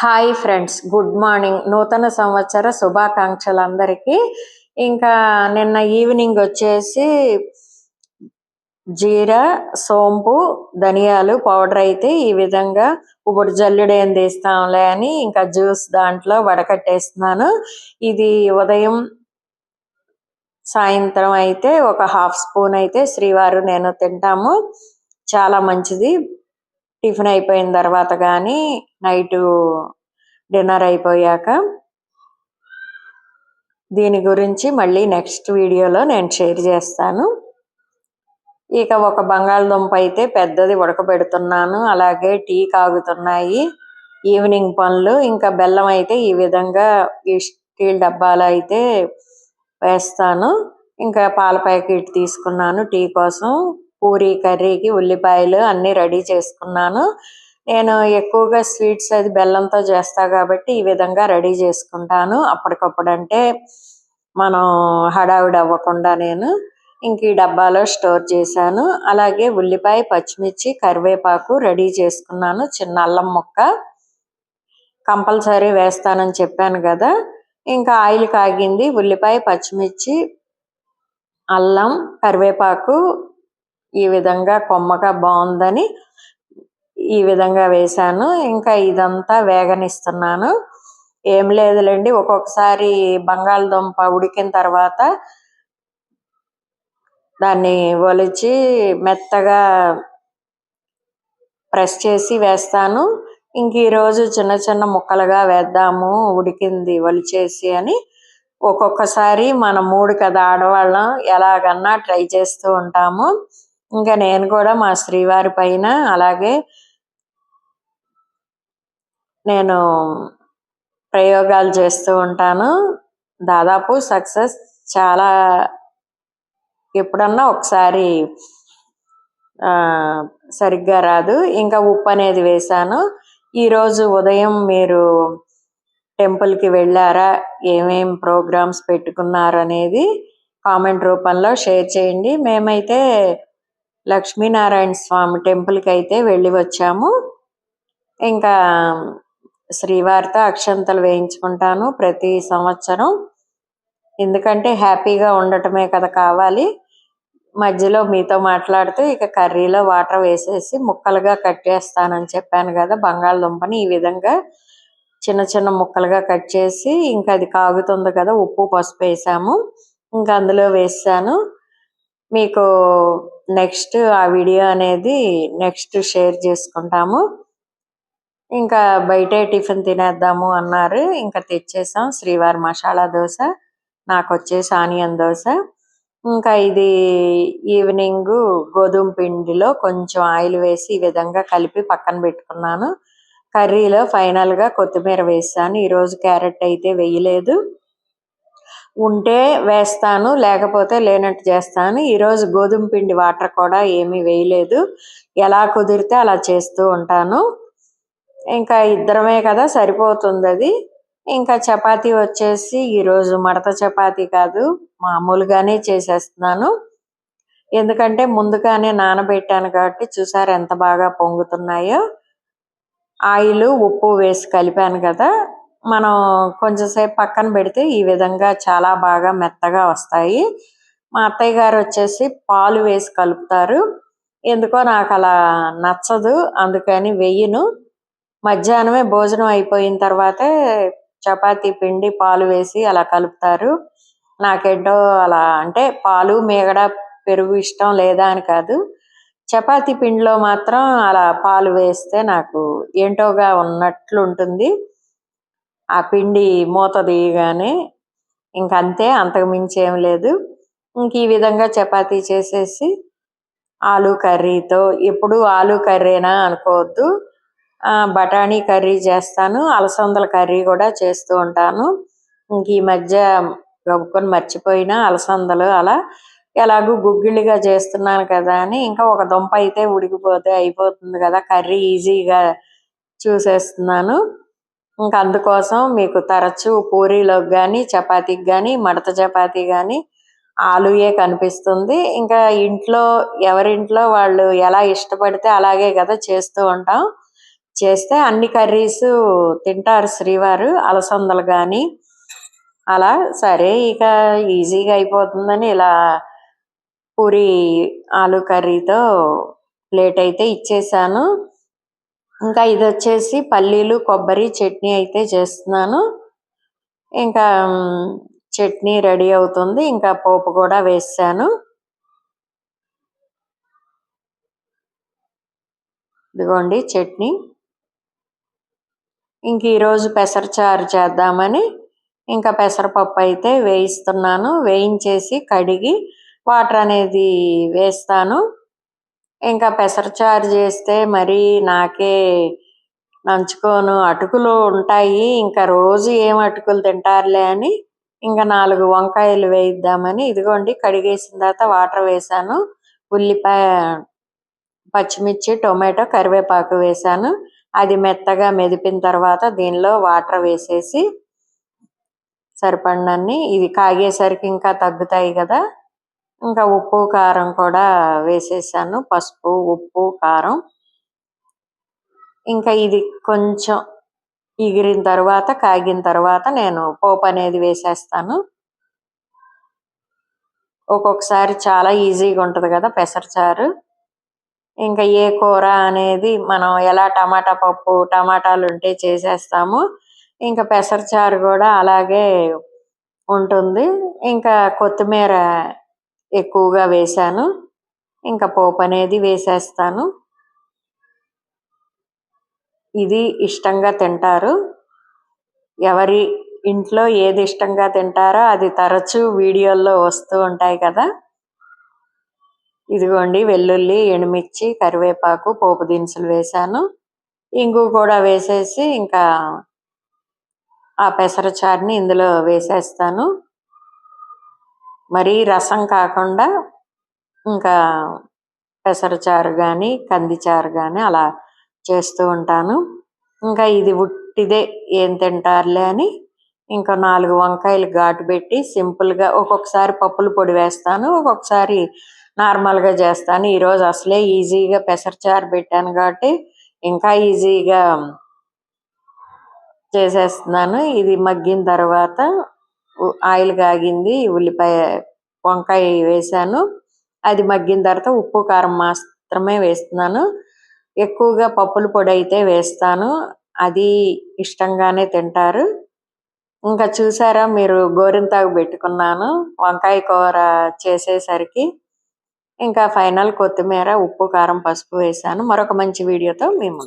Hi friends good morning. నూతన సంవత్సర శుభాకాంక్షలు అందరికీ ఇంకా నిన్న ఈవినింగ్ వచ్చేసి జీరా సోంపు ధనియాలు పౌడర్ అయితే ఈ విధంగా ఇప్పుడు జల్లుడు ఏం తీస్తాంలే అని ఇంకా జ్యూస్ దాంట్లో వడకట్టేస్తున్నాను. ఇది ఉదయం సాయంత్రం అయితే ఒక హాఫ్ స్పూన్ అయితే శ్రీవారు నేను తింటాము. చాలా మంచిది. టిఫిన్ అయిపోయిన తర్వాత కానీ నైట్ డిన్నర్ అయిపోయాక దీని గురించి మళ్ళీ నెక్స్ట్ వీడియోలో నేను షేర్ చేస్తాను. ఇక ఒక బంగాళదుంప అయితే పెద్దది ఉడకబెడుతున్నాను. అలాగే టీ కాగుతున్నాయి. ఈవినింగ్ పనులు. ఇంకా బెల్లం అయితే ఈ విధంగా ఈ స్టీల్ డబ్బాలు అయితే వేస్తాను. ఇంకా పాల ప్యాకెట్ తీసుకున్నాను టీ కోసం. పూరి కర్రీకి ఉల్లిపాయలు అన్నీ రెడీ చేసుకున్నాను. నేను ఎక్కువగా స్వీట్స్ అది బెల్లంతో చేస్తా కాబట్టి ఈ విధంగా రెడీ చేసుకుంటాను. అప్పటికప్పుడు అంటే మనం హడావిడి అవ్వకుండా నేను ఇంక ఈ డబ్బాలో స్టోర్ చేశాను. అలాగే ఉల్లిపాయ పచ్చిమిర్చి కరివేపాకు రెడీ చేసుకున్నాను. చిన్న అల్లం ముక్క కంపల్సరీ వేస్తానని చెప్పాను కదా. ఇంకా ఆయిల్ కాగింది. ఉల్లిపాయ పచ్చిమిర్చి అల్లం కరివేపాకు ఈ విధంగా కొమ్మగా బాగుందని ఈ విధంగా వేశాను. ఇంకా ఇదంతా వేగనిస్తున్నాను. ఏం లేదులేండి ఒక్కొక్కసారి బంగాళదుంప ఉడికిన తర్వాత దాన్ని ఒలిచి మెత్తగా ప్రెస్ చేసి వేస్తాను. ఇంక ఈరోజు చిన్న చిన్న ముక్కలుగా వేద్దాము ఉడికింది ఒలిచేసి అని. ఒక్కొక్కసారి మన మూడు కదా ఆడవాళ్ళం ఎలాగన్నా ట్రై చేస్తూ ఉంటాము. ఇంకా నేను కూడా మా శ్రీవారి పైన అలాగే నేను ప్రయోగాలు చేస్తూ ఉంటాను. దాదాపు సక్సెస్ చాలా ఎప్పుడన్నా ఒకసారి సరిగ్గా రాదు. ఇంకా ఉప్పు అనేది వేశాను. ఈరోజు ఉదయం మీరు టెంపుల్కి వెళ్ళారా? ఏమేం ప్రోగ్రామ్స్ పెట్టుకున్నారు అనేది కామెంట్ రూపంలో షేర్ చేయండి. మేమైతే లక్ష్మీనారాయణ స్వామి టెంపుల్కి అయితే వెళ్ళి వచ్చాము. ఇంకా శ్రీవారితో అక్షంతలు వేయించుకుంటాను ప్రతి సంవత్సరం. ఎందుకంటే హ్యాపీగా ఉండటమే కదా కావాలి. మధ్యలో మీతో మాట్లాడుతూ ఇక కర్రీలో వాటర్ వేసేసి ముక్కలుగా కట్ చేస్తానని చెప్పాను కదా బంగాళదుంపని ఈ విధంగా చిన్న చిన్న ముక్కలుగా కట్ చేసి ఇంకా అది కాగుతుంది కదా ఉప్పు పసుపు వేసాము. ఇంకా అందులో వేసాను. మీకు నెక్స్ట్ ఆ వీడియో అనేది నెక్స్ట్ షేర్ చేసుకుంటాము. ఇంకా బయటే టిఫిన్ తినేద్దాము అన్నారు. ఇంకా తెచ్చేసాం. శ్రీవారి మసాలా దోశ నాకు వచ్చేసి ఆనియన్ దోశ. ఇంకా ఇది ఈవినింగ్ గోధుమ పిండిలో కొంచెం ఆయిల్ వేసి ఈ విధంగా కలిపి పక్కన పెట్టుకున్నాను. కర్రీలో ఫైనల్గా కొత్తిమీర వేసాను. ఈరోజు క్యారెట్ అయితే వేయలేదు. ఉంటే వేస్తాను లేకపోతే లేనట్టు చేస్తాను. ఈరోజు గోధుమ పిండి వాటర్ కూడా ఏమీ వేయలేదు. ఎలా కుదిరితే అలా చేస్తూ ఉంటాను. ఇంకా ఇద్దరమే కదా సరిపోతుంది అది. ఇంకా చపాతీ వచ్చేసి ఈరోజు మడత చపాతీ కాదు మామూలుగానే చేసేస్తున్నాను. ఎందుకంటే ముందుగానే నానబెట్టాను కాబట్టి చూసారు ఎంత బాగా పొంగుతున్నాయో. ఆయిల్ ఉప్పు వేసి కలిపాను కదా. మనం కొంచెంసేపు పక్కన పెడితే ఈ విధంగా చాలా బాగా మెత్తగా వస్తాయి. మా అత్తయ్య గారు వచ్చేసి పాలు వేసి కలుపుతారు. ఎందుకో నాకు అలా నచ్చదు అందుకని వెయ్యను మధ్యాహ్నమే భోజనం అయిపోయిన తర్వాతే చపాతీ పిండి పాలు వేసి అలా కలుపుతారు. నాకేంటో అలా అంటే పాలు మీగడ పెరుగు ఇష్టం లేదా అని కాదు. చపాతీ పిండిలో మాత్రం అలా పాలు వేస్తే నాకు ఏంటోగా ఉన్నట్లు ఉంటుంది ఆ పిండి మూత తీయగానే ఇంక అంతే అంతకుమించి ఏం లేదు. ఇంక ఈ విధంగా చపాతీ చేసేసి ఆలు కర్రీతో ఎప్పుడు ఆలు కర్రీనా అనుకోవద్దు. బఠానీ కర్రీ చేస్తాను అలసందల కర్రీ కూడా చేస్తూ ఉంటాను. ఇంక ఈ మధ్య గబుక్కొని మర్చిపోయినా అలసందలు అలా ఎలాగూ గుగ్గిళ్ళిగా చేస్తున్నాను కదా అని ఇంకా ఒక దుంప అయితే ఉడికిపోతే అయిపోతుంది కదా కర్రీ ఈజీగా చూసేస్తున్నాను. ఇంకా అందుకోసం మీకు తరచూ పూరీలోకి కానీ చపాతీకి కానీ మడత చపాతీ కానీ ఆలుయే కనిపిస్తుంది. ఇంకా ఇంట్లో ఎవరింట్లో వాళ్ళు ఎలా ఇష్టపడితే అలాగే కదా చేస్తూ ఉంటాం. చేస్తే అన్ని కర్రీస్ తింటారు శ్రీవారు అలసందలు కానీ అలా సరే ఇక ఈజీగా అయిపోతుందని ఇలా పూరి ఆలు కర్రీతో ప్లేట్ అయితే ఇచ్చేసాను. ఇంకా ఇది వచ్చేసి పల్లీలు కొబ్బరి చట్నీ అయితే చేస్తున్నాను. ఇంకా చట్నీ రెడీ అవుతుంది. ఇంకా పోపు కూడా వేసాను. ఇదిగోండి చట్నీ. ఇంక ఈరోజు పెసరచారు చేద్దామని ఇంకా పెసరపప్పు అయితే వేయిస్తున్నాను. వేయించేసి కడిగి వాటర్ అనేది వేస్తాను. ఇంకా పెసరచారు చేస్తే మరి నాకే నంచుకోను. అటుకులు ఉంటాయి. ఇంకా రోజు ఏం అటుకులు తింటారులే అని ఇంకా నాలుగు వంకాయలు వేయిద్దామని ఇదిగోండి కడిగేసిన తర్వాత వాటర్ వేసాను ఉల్లిపాయ పచ్చిమిర్చి టొమాటో కరివేపాకు వేసాను అది మెత్తగా మెదిపిన తర్వాత దీనిలో వాటర్ వేసేసి సరిపడినన్ని ఇది కాగేసరికి ఇంకా తగ్గుతాయి కదా. ఇంకా ఉప్పు కారం కూడా వేసేసాను. పసుపు ఉప్పు కారం. ఇంకా ఇది కొంచెం ఎగిరిన తర్వాత కాగిన తర్వాత నేను పోపు అనేది వేసేస్తాను. ఒక్కొక్కసారి చాలా ఈజీగా ఉంటుంది కదా పెసరచారు. ఇంకా ఏ కూర అనేది మనం ఎలా టమాటా పప్పు టమాటాలు ఉంటే చేసేస్తాము. ఇంకా పెసరచారు కూడా అలాగే ఉంటుంది. ఇంకా కొత్తిమీర ఎక్కువగా వేశాను. ఇంకా పోపు అనేది వేసేస్తాను. ఇది ఇష్టంగా తింటారు. ఎవరి ఇంట్లో ఏది ఇష్టంగా తింటారో అది తరచూ వీడియోల్లో వస్తూ ఉంటాయి కదా. ఇదిగోండి వెల్లుల్లి ఎండుమిర్చి కరివేపాకు పోపు దినుసులు వేసాను ఇంగు కూడా వేసేసి ఇంకా ఆ పెసరచారుని ఇందులో వేసేస్తాను. మరీ రసం కాకుండా ఇంకా పెసరచారు కానీ కందిచారు కానీ అలా చేస్తూ ఉంటాను. ఇంకా ఇది ఉట్టిదే ఏం తింటారులే అని ఇంకా నాలుగు వంకాయలు ఘాటు పెట్టి సింపుల్గా ఒక్కొక్కసారి పప్పుల పొడి వేస్తాను ఒక్కొక్కసారి నార్మల్గా చేస్తాను ఈరోజు అసలే ఈజీగా పెసరచారు పెట్టాను కాబట్టి ఇంకా ఈజీగా చేసేస్తున్నాను. ఇది మగ్గిన తర్వాత ఆయిల్ కాగింది ఉల్లిపాయ వంకాయ వేసాను. అది మగ్గిన తర్వాత ఉప్పు కారం మాత్రమే వేస్తున్నాను. ఎక్కువగా పప్పుల పొడి అయితే వేస్తాను. అది ఇష్టంగానే తింటారు. ఇంకా చూసారా మీరు గోరింతాకు పెట్టుకున్నాను. వంకాయ కూర చేసేసరికి ఇంకా ఫైనల్ కొత్తిమీర ఉప్పు కారం పసుపు వేసాను. మరొక మంచి వీడియోతో మేము